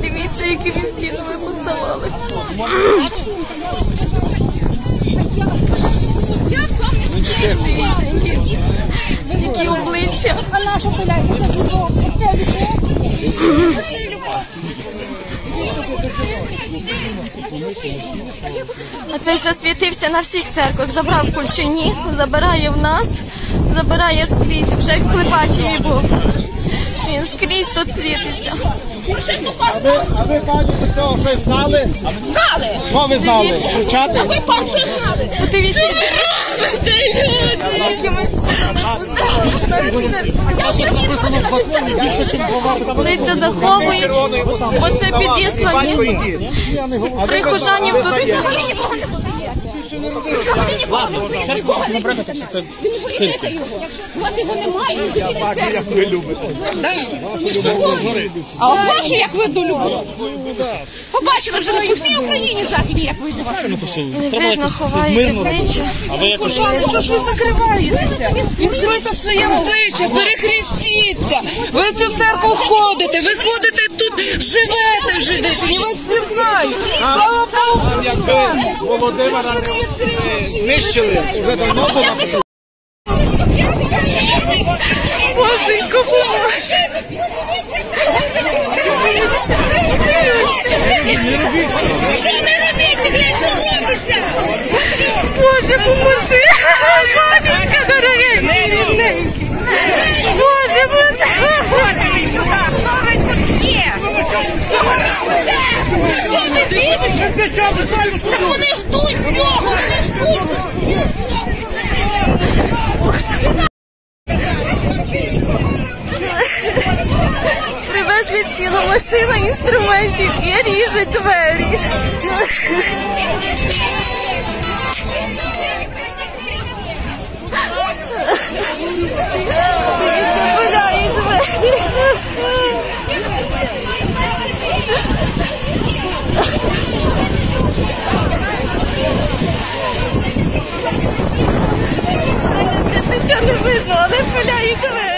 Дивіться, які стіни ми поставали. Які, обличчя. А наша поляка, це любов, це любов. Це. А цей засвітився на всіх церквах, забрав кульчині, забирає в нас, забирає скрізь, вже в Клепачеві був. Він скрізь тут світиться. А ви, а пані до цього щось знали? Знали. Що ви знали? Кричати? Ви пан що знали? Подивіться, стінами поставили. Написано в законі більше, ніж голова. Лиця заховують, оце підіслані. Прихожанів тут От його немає. Я бачу, Як ви любите. А бачу, як ви долюбите. Побачили вже на всій Україні західні, як ви не видно, ховають обличчя. Пожалуйста, що ж ви закриваєтеся? Відкрийте своє обличчя, перехрестіться. Ви в цю церкву ходите, ви ходите тут, живете в Жидичині, вас всі знають. Якби Володимира знищили, вже давно була Боженько. Що не робиться. Боже, поможи! Що ти дивишся? Так вони ждуть Бога, вони ждуть. Привезли цілу машину інструментів і ріжуть двері. He's the.